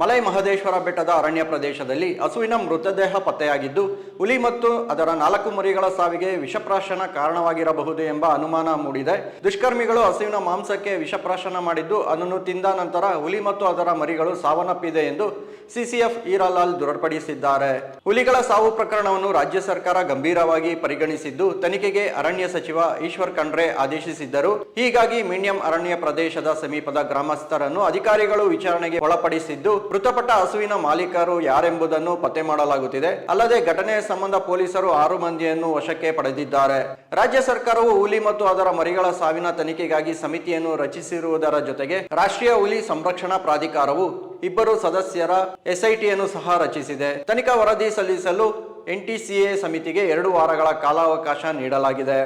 ಮಲೈ ಮಹದೇಶ್ವರ ಬೆಟ್ಟದ ಅರಣ್ಯ ಪ್ರದೇಶದಲ್ಲಿ ಹಸುವಿನ ಮೃತದೇಹ ಪತ್ತೆಯಾಗಿದ್ದು, ಹುಲಿ ಮತ್ತು ಅದರ ನಾಲ್ಕು ಮರಿಗಳ ಸಾವಿಗೆ ವಿಷಪ್ರಾಶನ ಕಾರಣವಾಗಿರಬಹುದು ಎಂಬ ಅನುಮಾನ ಮೂಡಿದೆ. ದುಷ್ಕರ್ಮಿಗಳು ಹಸುವಿನ ಮಾಂಸಕ್ಕೆ ವಿಷಪ್ರಾಶನ ಮಾಡಿದ್ದು, ಅದನ್ನು ತಿಂದ ನಂತರ ಹುಲಿ ಮತ್ತು ಅದರ ಮರಿಗಳು ಸಾವನ್ನಪ್ಪಿದೆ ಎಂದು ಸಿಸಿಎಫ್ ಈರಲಾಲ್ ದೃಢಪಡಿಸಿದ್ದಾರೆ. ಹುಲಿಗಳ ಸಾವು ಪ್ರಕರಣವನ್ನು ರಾಜ್ಯ ಸರ್ಕಾರ ಗಂಭೀರವಾಗಿ ಪರಿಗಣಿಸಿದ್ದು, ತನಿಖೆಗೆ ಅರಣ್ಯ ಸಚಿವ ಈಶ್ವರ್ ಖಂಡ್ರೆ ಆದೇಶಿಸಿದ್ದರು. ಹೀಗಾಗಿ ಮೀಡಿಯಂ ಅರಣ್ಯ ಪ್ರದೇಶದ ಸಮೀಪದ ಗ್ರಾಮಸ್ಥರನ್ನು ಅಧಿಕಾರಿಗಳು ವಿಚಾರಣೆಗೆ ಒಳಪಡಿಸಿದ್ದು ಮೃತಪಟ್ಟ ಹಸುವಿನ ಮಾಲೀಕರು ಯಾರೆಂಬುದನ್ನು ಪತ್ತೆ ಮಾಡಲಾಗುತ್ತಿದೆ. ಅಲ್ಲದೆ ಘಟನೆಯ ಸಂಬಂಧ ಪೊಲೀಸರು ಆರು ಮಂದಿಯನ್ನು ವಶಕ್ಕೆ ಪಡೆದಿದ್ದಾರೆ. ರಾಜ್ಯ ಸರ್ಕಾರವು ಹುಲಿ ಮತ್ತು ಅದರ ಮರಿಗಳ ಸಾವಿನ ತನಿಖೆಗಾಗಿ ಸಮಿತಿಯನ್ನು ರಚಿಸಿರುವುದರ ಜೊತೆಗೆ ರಾಷ್ಟ್ರೀಯ ಹುಲಿ ಸಂರಕ್ಷಣಾ ಪ್ರಾಧಿಕಾರವು ಇಬ್ಬರು ಸದಸ್ಯರ ಎಸ್ಐಟಿಯನ್ನು ಸಹ ರಚಿಸಿದೆ. ತನಿಖಾ ವರದಿ ಸಲ್ಲಿಸಲು ಎನ್ಟಿಸಿಎ ಸಮಿತಿಗೆ ಎರಡು ವಾರಗಳ ಕಾಲಾವಕಾಶ ನೀಡಲಾಗಿದೆ.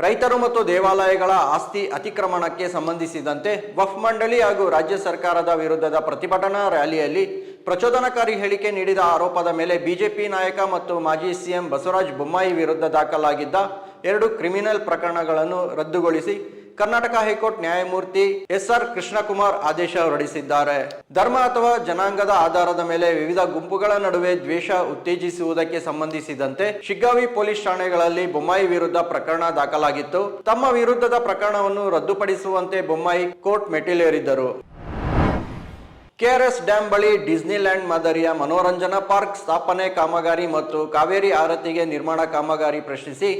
ರೈತರು ಮತ್ತು ದೇವಾಲಯಗಳ ಆಸ್ತಿ ಅತಿಕ್ರಮಣಕ್ಕೆ ಸಂಬಂಧಿಸಿದಂತೆ ವಫ್ ಮಂಡಳಿ ಹಾಗೂ ರಾಜ್ಯ ಸರ್ಕಾರದ ವಿರುದ್ಧದ ಪ್ರತಿಭಟನಾ ರ್ಯಾಲಿಯಲ್ಲಿ ಪ್ರಚೋದನಕಾರಿ ಹೇಳಿಕೆ ನೀಡಿದ ಆರೋಪದ ಮೇಲೆ ಬಿಜೆಪಿ ನಾಯಕ ಮತ್ತು ಮಾಜಿ ಸಿಎಂ ಬಸವರಾಜ ಬೊಮ್ಮಾಯಿ ವಿರುದ್ಧ ದಾಖಲಾಗಿದ್ದ ಎರಡು ಕ್ರಿಮಿನಲ್ ಪ್ರಕರಣಗಳನ್ನು ರದ್ದುಗೊಳಿಸಿ ಕರ್ನಾಟಕ ಹೈಕೋರ್ಟ್ ನ್ಯಾಯಮೂರ್ತಿ ಎಸ್ ಆರ್ ಕೃಷ್ಣಕುಮಾರ್ ಆದೇಶ ಹೊರಡಿಸಿದ್ದಾರೆ. ಧರ್ಮ ಅಥವಾ ಜನಾಂಗದ ಆಧಾರದ ಮೇಲೆ ವಿವಿಧ ಗುಂಪುಗಳ ನಡುವೆ ದ್ವೇಷ ಉತ್ತೇಜಿಸುವುದಕ್ಕೆ ಸಂಬಂಧಿಸಿದಂತೆ ಶಿಗ್ಗಾವಿ ಪೊಲೀಸ್ ಠಾಣೆಗಳಲ್ಲಿ ಬೊಮ್ಮಾಯಿ ವಿರುದ್ಧ ಪ್ರಕರಣ ದಾಖಲಾಗಿತ್ತು. ತಮ್ಮ ವಿರುದ್ಧದ ಪ್ರಕರಣವನ್ನು ರದ್ದುಪಡಿಸುವಂತೆ ಬೊಮ್ಮಾಯಿ ಕೋರ್ಟ್ ಮೆಟ್ಟಿಲೇರಿದ್ದರು. ಕೆಆರ್ಎಸ್ ಡ್ಯಾಂ ಬಳಿ ಡಿಸ್ನಿಲ್ಯಾಂಡ್ ಮಾದರಿಯ ಮನೋರಂಜನಾ ಪಾರ್ಕ್ ಸ್ಥಾಪನೆ ಕಾಮಗಾರಿ ಮತ್ತು ಕಾವೇರಿ ಆರತಿಗೆ ನಿರ್ಮಾಣ ಕಾಮಗಾರಿ ಪ್ರಶ್ನಿಸಿ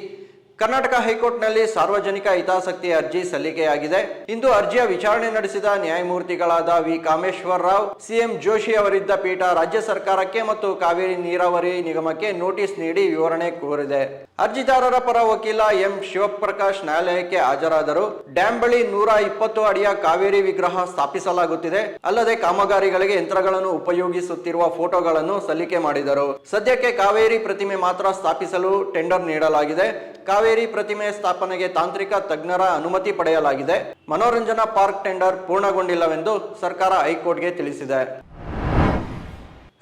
ಕರ್ನಾಟಕ ಹೈಕೋರ್ಟ್ನಲ್ಲಿ ಸಾರ್ವಜನಿಕ ಹಿತಾಸಕ್ತಿ ಅರ್ಜಿ ಸಲ್ಲಿಕೆಯಾಗಿದೆ. ಇಂದು ಅರ್ಜಿಯ ವಿಚಾರಣೆ ನಡೆಸಿದ ನ್ಯಾಯಮೂರ್ತಿಗಳಾದ V. Kameshwara Rao C M Joshi ಅವರಿದ್ದ ಪೀಠ ರಾಜ್ಯ ಸರ್ಕಾರಕ್ಕೆ ಮತ್ತು ಕಾವೇರಿ ನೀರಾವರಿ ನಿಗಮಕ್ಕೆ ನೋಟಿಸ್ ನೀಡಿ ವಿವರಣೆ ಕೋರಿದೆ. ಅರ್ಜಿದಾರರ ಪರ ವಕೀಲ ಎಂ. ಶಿವಪ್ರಕಾಶ್ ನ್ಯಾಯಾಲಯಕ್ಕೆ ಹಾಜರಾದರು. ಡ್ಯಾಂ ಬಳಿ ನೂರ ಇಪ್ಪತ್ತು ಅಡಿಯ ಕಾವೇರಿ ವಿಗ್ರಹ ಸ್ಥಾಪಿಸಲಾಗುತ್ತಿದೆ. ಅಲ್ಲದೆ ಕಾಮಗಾರಿಗಳಿಗೆ ಯಂತ್ರಗಳನ್ನು ಉಪಯೋಗಿಸುತ್ತಿರುವ ಫೋಟೋಗಳನ್ನು ಸಲ್ಲಿಕೆ ಮಾಡಿದರು. ಸದ್ಯಕ್ಕೆ ಕಾವೇರಿ ಪ್ರತಿಮೆ ಮಾತ್ರ ಸ್ಥಾಪಿಸಲು ಟೆಂಡರ್ ನೀಡಲಾಗಿದೆ. ಕಾವೇರಿ ಪ್ರತಿಮೆ ಸ್ಥಾಪನೆಗೆ ತಾಂತ್ರಿಕ ತಜ್ಞರ ಅನುಮತಿ ಪಡೆಯಲಾಗಿದೆ. ಮನೋರಂಜನಾ ಪಾರ್ಕ್ ಟೆಂಡರ್ ಪೂರ್ಣಗೊಂಡಿಲ್ಲವೆಂದು ಸರ್ಕಾರ ಹೈಕೋರ್ಟ್ಗೆ ತಿಳಿಸಿದೆ.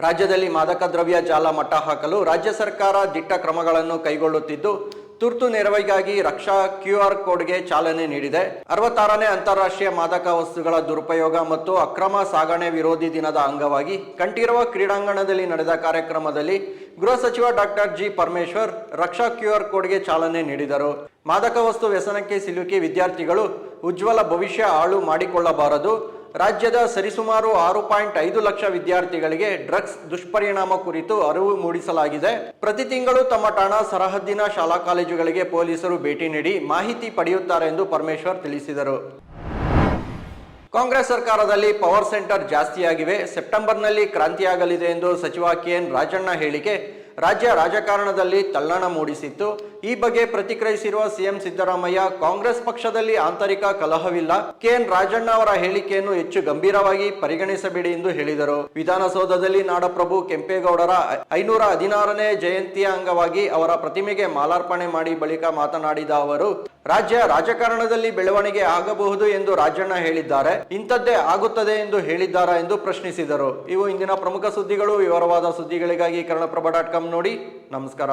ರಾಜ್ಯದಲ್ಲಿ ಮಾದಕ ದ್ರವ್ಯ ಜಾಲ ಮಟ್ಟ ಹಾಕಲು ರಾಜ್ಯ ಸರ್ಕಾರ ದಿಟ್ಟ ಕ್ರಮಗಳನ್ನು ಕೈಗೊಳ್ಳುತ್ತಿದ್ದು, ತುರ್ತು ನೆರವಿಗಾಗಿ ರಕ್ಷಾ ಕ್ಯೂ ಆರ್ ಕೋಡ್ಗೆ ಚಾಲನೆ ನೀಡಿದೆ. ಅರವತ್ತಾರನೇ ಅಂತಾರಾಷ್ಟ್ರೀಯ ಮಾದಕ ವಸ್ತುಗಳ ದುರುಪಯೋಗ ಮತ್ತು ಅಕ್ರಮ ಸಾಗಣೆ ವಿರೋಧಿ ದಿನದ ಅಂಗವಾಗಿ ಕಂಠೀರವ ಕ್ರೀಡಾಂಗಣದಲ್ಲಿ ನಡೆದ ಕಾರ್ಯಕ್ರಮದಲ್ಲಿ ಗೃಹ ಸಚಿವ doctor G Parameshwar Raksha Q R ಕೋಡ್ಗೆ ಚಾಲನೆ ನೀಡಿದರು. ಮಾದಕ ವಸ್ತು ವ್ಯಸನಕ್ಕೆ ಸಿಲುಕಿ ವಿದ್ಯಾರ್ಥಿಗಳು ಉಜ್ವಲ ಭವಿಷ್ಯ ಹಾಳು ಮಾಡಿಕೊಳ್ಳಬಾರದು. ರಾಜ್ಯದ ಸರಿಸುಮಾರು ಆರು ಪಾಯಿಂಟ್ ಐದು ಲಕ್ಷ ವಿದ್ಯಾರ್ಥಿಗಳಿಗೆ ಡ್ರಗ್ಸ್ ದುಷ್ಪರಿಣಾಮ ಕುರಿತು ಅರಿವು ಮೂಡಿಸಲಾಗಿದೆ. ಪ್ರತಿ ತಿಂಗಳು ತಮ್ಮ ಠಾಣಾ ಸರಹದ್ದಿನ ಶಾಲಾ ಕಾಲೇಜುಗಳಿಗೆ ಪೊಲೀಸರು ಭೇಟಿ ನೀಡಿ ಮಾಹಿತಿ ಪಡೆಯುತ್ತಾರೆ ಎಂದು ಪರಮೇಶ್ವರ್ ತಿಳಿಸಿದರು. ಕಾಂಗ್ರೆಸ್ ಸರ್ಕಾರದಲ್ಲಿ ಪವರ್ ಸೆಂಟರ್ ಜಾಸ್ತಿಯಾಗಿವೆ. ಸೆಪ್ಟೆಂಬರ್ನಲ್ಲಿ ಕ್ರಾಂತಿಯಾಗಲಿದೆ ಎಂದು ಸಚಿವ ಕೆಎನ್ ರಾಜಣ್ಣ ಹೇಳಿಕೆ. ರಾಜ್ಯ ರಾಜಕಾರಣದಲ್ಲಿ ತಲ್ಲಣ ಮೂಡಿಸಿತ್ತು. ಈ ಬಗ್ಗೆ ಪ್ರತಿಕ್ರಿಯಿಸಿರುವ ಸಿಎಂ ಸಿದ್ದರಾಮಯ್ಯ, ಕಾಂಗ್ರೆಸ್ ಪಕ್ಷದಲ್ಲಿ ಆಂತರಿಕ ಕಲಹವಿಲ್ಲ. ಕೆಎನ್ ರಾಜಣ್ಣ ಅವರ ಹೇಳಿಕೆಯನ್ನು ಹೆಚ್ಚು ಗಂಭೀರವಾಗಿ ಪರಿಗಣಿಸಬೇಡಿ ಎಂದು ಹೇಳಿದರು. ವಿಧಾನಸೌಧದಲ್ಲಿ ನಾಡಪ್ರಭು ಕೆಂಪೇಗೌಡರ ಐನೂರ ಹದಿನಾರನೇ ಜಯಂತಿಯ ಅಂಗವಾಗಿ ಅವರ ಪ್ರತಿಮೆಗೆ ಮಾಲಾರ್ಪಣೆ ಮಾಡಿ ಬಳಿಕ ಮಾತನಾಡಿದ ಅವರು, ರಾಜ್ಯ ರಾಜಕಾರಣದಲ್ಲಿ ಬೆಳವಣಿಗೆ ಆಗಬಹುದು ಎಂದು ರಾಜಣ್ಣ ಹೇಳಿದ್ದಾರೆ. ಇಂಥದ್ದೇ ಆಗುತ್ತದೆ ಎಂದು ಹೇಳಿದ್ದಾರಾ ಎಂದು ಪ್ರಶ್ನಿಸಿದರು. ಇವು ಇಂದಿನ ಪ್ರಮುಖ ಸುದ್ದಿಗಳು. ವಿವರವಾದ ಸುದ್ದಿಗಳಿಗಾಗಿ ಕನ್ನಡಪ್ರಭ ಡಾಟ್ ಕಾಮ್ ನೋಡಿ ನಮಸ್ಕಾರ.